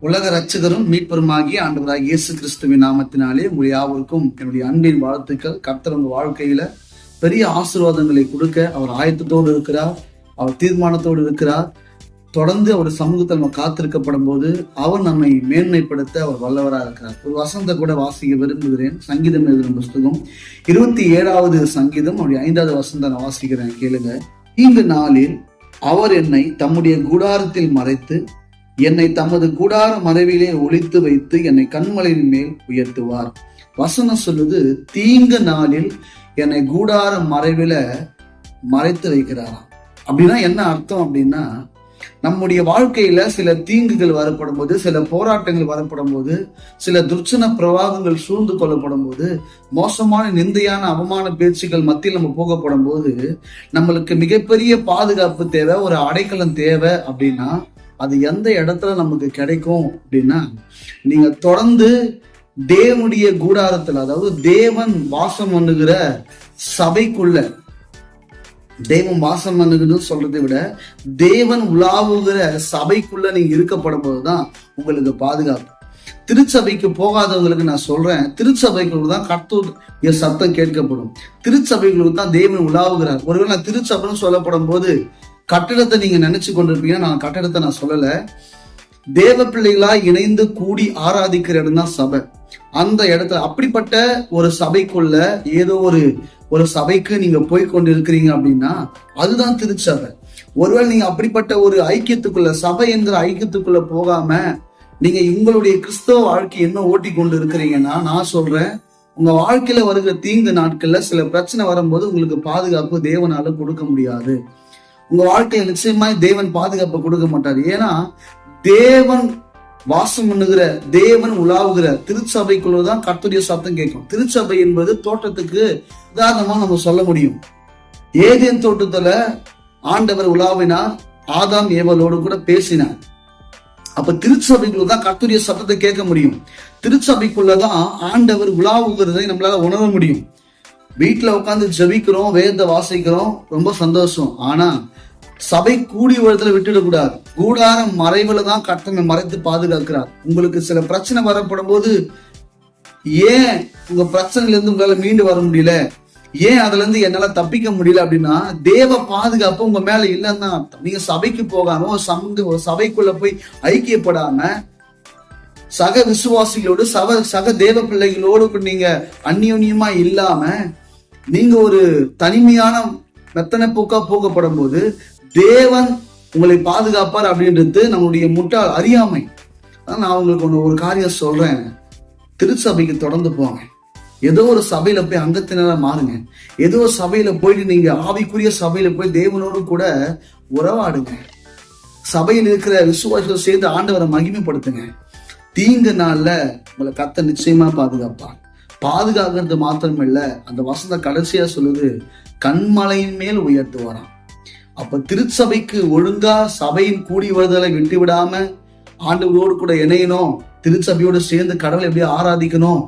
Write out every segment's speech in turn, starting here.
உலக ரட்சகரும் மீட்பருமாகிய ஆண்டவராக இயேசு கிறிஸ்துவின் நாமத்தினாலே உங்கள் யாவருக்கும் என்னுடைய அன்பின் வாழ்த்துக்கள். கர்த்தர் உங்க வாழ்க்கையில பெரிய ஆசீர்வாதங்களை கொடுக்க அவர் ஆயத்தத்தோடு இருக்கிறார் அவர் தீர்மானத்தோடு இருக்கிறார். தொடர்ந்து அவர் சமூகத்தில் நம்ம காத்திருக்கப்படும் போது அவர் நம்மை மேன்மைப்படுத்த அவர் வல்லவராக இருக்கிறார். ஒரு வசந்த கூட வாசிக்க விரும்புகிறேன். சங்கீதம் எழுதும் புஸ்தகம். இருபத்தி ஏழாவது சங்கீதம் அவருடைய ஐந்தாவது வசந்த நான் வாசிக்கிறேன். கேளுங்க. இந்த நாளில் அவர் என்னை தம்முடைய கூடாரத்தில் மறைத்து என்னை தமது கூடார மறைவிலே ஒழித்து வைத்து என்னை கண்மலையின் மேல் உயர்த்துவார். வசனம் சொல்லுது தீங்கு நாளில் என்னை கூடார மறைவில மறைத்து வைக்கிறாராம். அப்படின்னா என்ன அர்த்தம் அப்படின்னா நம்முடைய வாழ்க்கையில சில தீங்குகள் வரப்படும் போது சில போராட்டங்கள் வரப்படும் போது சில துர்ச்சன பிரவாகங்கள் சூழ்ந்து கொள்ளப்படும் போது மோசமான நிந்தையான அவமான பேச்சுகள் மத்தியில் நம்ம போகப்படும் போது நம்மளுக்கு மிகப்பெரிய பாதுகாப்பு தேவை ஒரு அடைக்கலம் தேவை அப்படின்னா அது எந்த இடத்துல நமக்கு கிடைக்கும் அப்படின்னா நீங்க தொடர்ந்து தேவனுடைய கூடாரத்துல அதாவது தேவன் வாசம் பண்ணுகிற சபைக்குள்ள தெய்வம் வாசம் பண்ணுகிறதுன்னு சொல்றதை விட தேவன் உலாவுகிற சபைக்குள்ள நீங்க இருக்கப்படும் போதுதான் உங்களுக்கு பாதுகாப்பு. திருச்சபைக்கு போகாதவங்களுக்கு நான் சொல்றேன் திருச்சபைக்குள்ள தான் கர்த்தருடைய சத்தம் கேட்கப்படும். திருச்சபைக்குள்ள தான் தேவன் உலாவுகிறார். ஒருவேளை நான் திருச்சபைன்னு சொல்லப்படும் போது கட்டிடத்தை நீங்க நினைச்சு கொண்டிருப்பீங்கன்னா நான் கட்டடத்தை நான் சொல்லல. தேவ பிள்ளைகளா இணைந்து கூடி ஆராதிக்கிற இடம் தான் சபை. அந்த இடத்துல அப்படிப்பட்ட ஒரு சபைக்குள்ள ஏதோ ஒரு ஒரு சபைக்கு நீங்க போய் கொண்டு இருக்கிறீங்க அப்படின்னா அதுதான் திருச்சபை. ஒருவேளை நீங்க அப்படிப்பட்ட ஒரு ஐக்கியத்துக்குள்ள சபை என்கிற ஐக்கியத்துக்குள்ள போகாம நீங்க உங்களுடைய கிறிஸ்தவ வாழ்க்கை என்ன ஓட்டி கொண்டு இருக்கிறீங்கன்னா நான் சொல்றேன் உங்க வாழ்க்கையில வருகிற தீங்கு நாட்கள்ல சில பிரச்சனை வரும்போது உங்களுக்கு பாதுகாப்பு தேவனால கொடுக்க முடியாது. உங்க வாழ்க்கையில நிச்சயமாய் தேவன் பாதுகாப்பு கொடுக்க மாட்டார். ஏன்னா தேவன் வாசம் பண்ணுகிற தேவன் உலாவுகிற திருச்சபைக்குள்ளதான் கர்த்தருடைய சத்தம் கேட்கும். திருச்சபை என்பது தோட்டத்துக்கு உதாரணமா நம்ம சொல்ல முடியும். ஏதேன் தோட்டத்துல ஆண்டவர் உலாவினார் ஆதாம் ஏவலோடு கூட பேசினார். அப்ப திருச்சபைக்குள்ள தான் கர்த்தருடைய சத்தத்தை கேட்க முடியும். திருச்சபைக்குள்ளதான் ஆண்டவர் உலாவுகிறதை நம்மளால உணர முடியும். வீட்டுல உட்காந்து ஜெபிக்கிறோம் வேத வாசிக்கிறோம் ரொம்ப சந்தோஷம். ஆனா சபை கூடி வருதுல விட்டுடக்கூடாது கூடாரம் மறைவுல தான் கட்டமை மறைத்து பாதுகாக்கிறார். உங்களுக்கு சில பிரச்சனை வரப்படும் போது ஏன் உங்க பிரச்சனையில இருந்து உங்களால மீண்டு வர முடியல? ஏன் அதுல இருந்து என்னால தப்பிக்க முடியல அப்படின்னா தேவ பாதுகாப்பு உங்க மேல இல்லைன்னு அர்த்தம். நீங்க சபைக்கு போகாம ஒரு ஒரு சபைக்குள்ள போய் ஐக்கியப்படாம சக விசுவாசிகளோடு சக சக தேவ பிள்ளைகளோடு நீங்க அந்யோன்யமா இல்லாம நீங்க ஒரு தனிமையான மெத்தனை போக்கா போக்கப்படும் போது தேவன் உங்களை பாதுகாப்பார் அப்படின்றது நம்மளுடைய முட்டாள் அறியாமை. அதான் நான் உங்களுக்கு ஒன்று ஒரு காரியம் சொல்றேன். திருச்சபைக்கு தொடர்ந்து போங்க. ஏதோ ஒரு சபையில போய் அங்கத்தினரா மாறுங்க. ஏதோ ஒரு சபையில போயிட்டு நீங்க ஆவிக்குரிய சபையில போய் தேவனோடு கூட உறவாடுங்க. சபையில் இருக்கிற விசுவாசிகள் சேர்ந்து ஆண்டவரை மகிமைப்படுத்துங்க. தீங்கு நாள்ல உங்களை கத்த நிச்சயமா பாதுகாப்பான் பாதுகாக்கிறது மாத்திரம் இல்ல அந்த வசந்த கடைசியா சொல்லுது கண்மலையின் மேல் உயர்த்துவாராம். அப்ப திருச்சபைக்கு ஒழுங்கா சபையின் கூடி வருதலை விட்டு விடாம ஆண்டவரோடு கூட இணையணும் திருச்சபையோடு சேர்ந்து கடவுளை எப்படி ஆராதிக்கணும்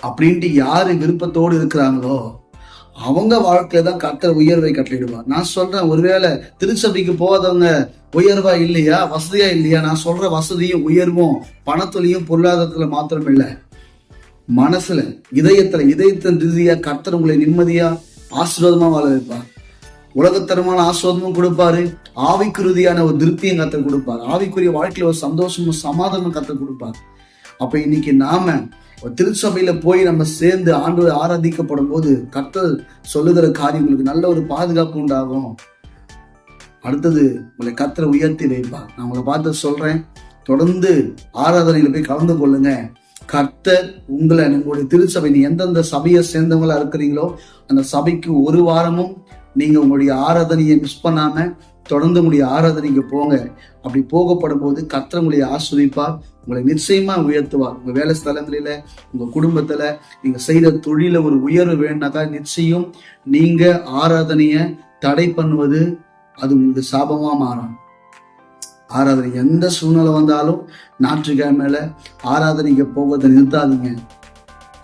அப்படின்ட்டு யாரு விருப்பத்தோடு இருக்கிறாங்களோ அவங்க வாழ்க்கையில தான் கர்த்தர் உயர்வை கட்டளிடுவார் நான் சொல்றேன் ஒருவேளை திருச்சபைக்கு போகாதவங்க உயர்வா இல்லையா வசதியா இல்லையா நான் சொல்ற வசதியும் உயர்வும் பணத்துலையும் பொருளாதாரத்துல மாத்திரம் இல்லை மனசுல இதயத்துல இதயத்தின் ரீதியா கர்த்தர் உங்களை நிம்மதியா ஆசீர்வாதமா வாழ வைப்பார். உலகத்தரமான ஆசீர்வாதமும் கொடுப்பாரு. ஆவிக்கு ரீதியான ஒரு திருப்தியும் கத்தர் கொடுப்பார். ஆவிக்குரிய வாழ்க்கையில ஒரு சந்தோஷமும் சமாதானமும் கத்தர் கொடுப்பார். அப்ப இன்னைக்கு நாம ஒரு திருச்சபையில போய் நம்ம சேர்ந்து ஆண்டு ஆராதிக்கப்படும் போது கர்த்தர் சொல்லுகிற காரியங்களுக்கு நல்ல ஒரு பாதுகாப்பு உண்டாகும். அடுத்தது உங்களை கத்தரை உயர்த்தி வைப்பார். நான் உங்களை பார்த்து சொல்றேன். தொடர்ந்து ஆராதனையில போய் கலந்து கொள்ளுங்க. கர்த்தர் உங்களை உங்களுடைய திருச்சபை நீ எந்தெந்த சபையை சேர்ந்தவங்களா இருக்கிறீங்களோ அந்த சபைக்கு ஒரு வாரமும் நீங்க உங்களுடைய ஆராதனையை மிஸ் பண்ணாம தொடர்ந்து உங்களுடைய ஆராதனைக்கு போங்க. அப்படி போகப்படும் போது கர்த்தர் உங்களை ஆஸ்வதிப்பார் உங்களை நிச்சயமா உயர்த்துவார். உங்க வேலை ஸ்தலங்களில உங்க குடும்பத்துல நீங்க செய்த தொழில ஒரு உயர்வு வேணாக்கா நிச்சயம் நீங்க ஆராதனைய தடை பண்ணுவது அது உங்களுக்கு சாபமா மாறும். ஆராதனை எந்த சூழ்நிலை வந்தாலும் ஞாயிற்றுக்கிழமையில ஆராதனைக்கு போவதை நிறுத்தாதீங்க.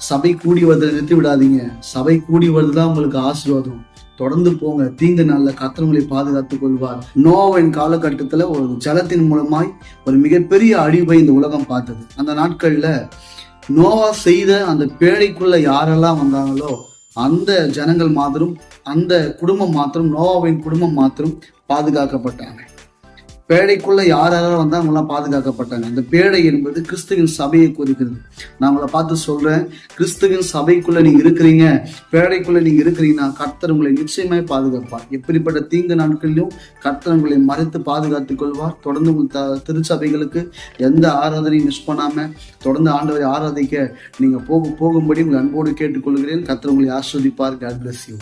சபை கூடி வருதை நிறுத்தி விடாதீங்க. சபை கூடி வருதுதான் உங்களுக்கு ஆசீர்வாதம். தொடர்ந்து போங்க. தீங்கு நல்ல கத்திரங்களை உங்களை பாதுகாத்துக் கொள்வார். நோவின் காலகட்டத்தில் ஒரு ஜலத்தின் மூலமாய் ஒரு மிகப்பெரிய அழிவை இந்த உலகம் பார்த்தது. அந்த நாட்களில் நோவா செய்த அந்த பேழைக்குள்ள யாரெல்லாம் வந்தாங்களோ அந்த ஜனங்கள் மாத்திரம் அந்த குடும்பம் மாத்திரம் நோவாவின் குடும்பம் மாத்திரம் பாதுகாக்கப்பட்டாங்க. பேடைக்குள்ள யார் யாரெல்லாம் வந்தா அவங்களாம் பாதுகாக்கப்பட்டாங்க. அந்த பேடை என்பது கிறிஸ்துவின் சபையை குறிக்கிறது. நான் உங்களை பார்த்து சொல்றேன் கிறிஸ்துவின் சபைக்குள்ள நீங்க இருக்கிறீங்க பேடைக்குள்ள நீங்க இருக்கிறீங்கன்னா கர்த்தர் உங்களை நிச்சயமாய் பாதுகாப்பார். எப்படிப்பட்ட தீங்கு நாட்களிலும் கர்த்தர் உங்களை மறைத்து பாதுகாத்துக் கொள்வார். தொடர்ந்து உங்கள் த- திருச்சபைகளுக்கு எந்த ஆராதனையும் மிஸ் பண்ணாம தொடர்ந்து ஆண்டவரை ஆராதிக்க நீங்க போக போகும்படி உங்கள் அன்போடு கேட்டுக்கொள்கிறேன். கர்த்தர் உங்களை ஆஸ்வதிப்பார். God bless you.